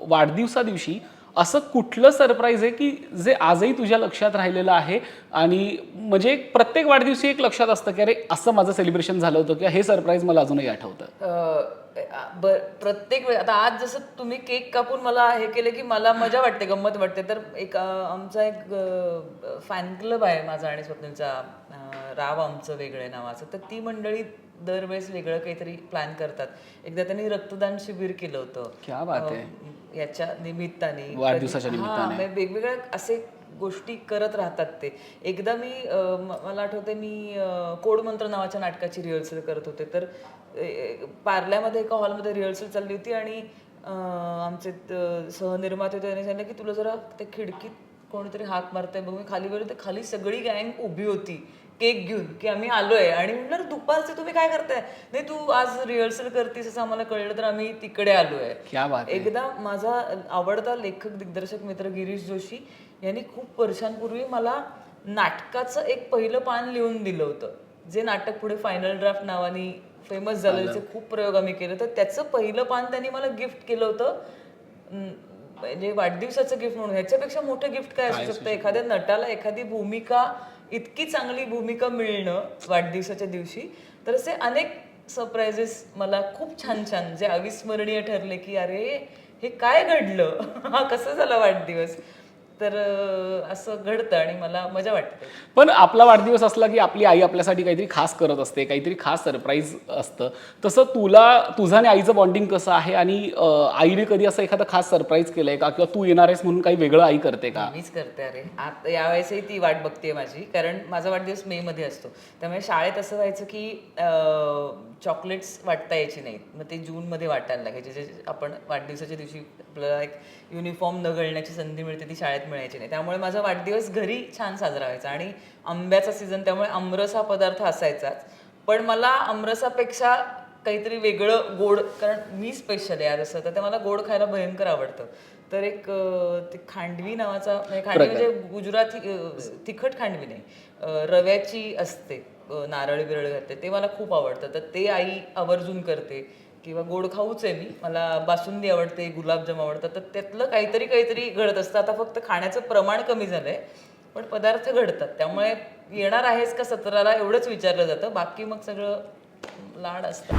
वाढदिवसादिवशी असं कुठलं सरप्राईज आहे की जे आजही तुझ्या लक्षात राहिलेलं आहे? आणि म्हणजे एक प्रत्येक वाढदिवशी एक लक्षात असतं की अरे असं माझं सेलिब्रेशन झालं होतं किंवा हे सरप्राईज मला अजूनही आठवतं. अं, ब- प्रत्येक वेळ आता आज जसं तुम्ही केक कापून मला हे केलं की मला मजा वाटते गंमत वाटते. तर एक आमचा एक फॅन क्लब आहे माझा आणि स्वप्नीलचा. राव आमचं वेगळं आहे नावाचं. तर ती मंडळी दरवेळेस वेगळं काहीतरी प्लॅन करतात. एकदा त्यांनी रक्तदान शिबिर केलं होतं. क्या बात आहे. अं, याच्या निमित्ताने. वाढदिवसाच्या हा, म्हणजे वेगवेगळ्या असे गोष्टी करत राहतात ते. एकदा मी मला आठवते मी कोडमंत्र नावाच्या नाटकाची रिहर्सल करत होते. तर पार्ल्यामध्ये एका हॉलमध्ये रिहर्सल चालली होती आणि आमचे त- सहनिर्माते होते. त्यांनी सांगितलं की तुला जरा त्या खिडकीत कोणीतरी हाक मारतंय बघ. मी खाली गेलो तर खाली सगळी गँग उभी होती. केक घेऊन की आम्ही आलोय. आणि म्हटलं दुपारचे तुम्ही काय करताय? नाही तू आज रिहर्सल करतीस असं आम्हाला कळलं तर आम्ही तिकडे आलोय. क्या बात आहे. एकदा माझा आवडता लेखक दिग्दर्शक मित्र गिरीश जोशी यांनी खूप वर्षांपूर्वी मला नाटकाचं एक पहिलं पान लिहून दिलं होतं. जे नाटक पुढे फायनल ड्राफ्ट नावाने फेमस झालं त्याचे खूप प्रयोग आम्ही केले. तर त्याचं पहिलं पान त्यांनी मला गिफ्ट केलं होतं. म्हणजे वाढदिवसाचं गिफ्ट म्हणून ह्याच्यापेक्षा मोठं गिफ्ट काय असू शकतं? एखाद्या नटाला एखादी भूमिका इतकी चांगली भूमिका मिळणं वाढदिवसाच्या दिवशी तर असे अनेक सरप्राइजेस मला खूप छान छान जे अविस्मरणीय ठरले की अरे हे काय घडलं? हा कसं झाला वाढदिवस? तर असं घडतं आणि मला मजा वाटते. पण आपला वाढदिवस असला की आपली आई आपल्यासाठी काहीतरी खास करत असते काहीतरी खास सरप्राईज असतं. तसं तुला तुझं आणि आईचं बॉन्डिंग कसं आहे आणि आईने कधी असं एखादं खास सरप्राईज केलंय का? किंवा तू येणार आहेस म्हणून काही वेगळं आई करते का? मीच करते अरे. आता यावेळेसही ती वाट बघते माझी. कारण माझा वाढदिवस मे मध्ये असतो. त्यामुळे शाळेत असं व्हायचं की चॉकलेट्स वाटता यायची नाहीत. मग ते जूनमध्ये वाटायला लागायचे. जे आपण वाढदिवसाच्या दिवशी आपल्याला एक युनिफॉर्म न घालण्याची संधी मिळते ती शाळेत मिळायची नाही. त्यामुळे माझा वाढदिवस घरी छान साजरा व्हायचा. आणि आंब्याचा सीझन त्यामुळे आमरस हा पदार्थ असायचाच. पण मला आमरसापेक्षा काहीतरी वेगळं गोड कारण मी स्पेशल आहे असं. तर ते मला गोड खायला भयंकर आवडतं. तर एक ते खांडवी नावाचा म्हणजे खांडवी म्हणजे गुजराती तिखट खांडवी नाही. रव्याची असते. नारळ बिरळ घालते. ते मला खूप आवडतं. तर ते आई आवर्जून करते. किंवा गोड खाऊच आहे मी. मला बासुंदी आवडते गुलाबजाम आवडतात. तर त्यातलं काहीतरी काहीतरी घडत असतं. आता फक्त खाण्याचं प्रमाण कमी झालं आहे पण पदार्थ घडतात. त्यामुळे येणार आहेस का सतराला एवढंच विचारलं जातं. बाकी मग सगळं लाड असतं.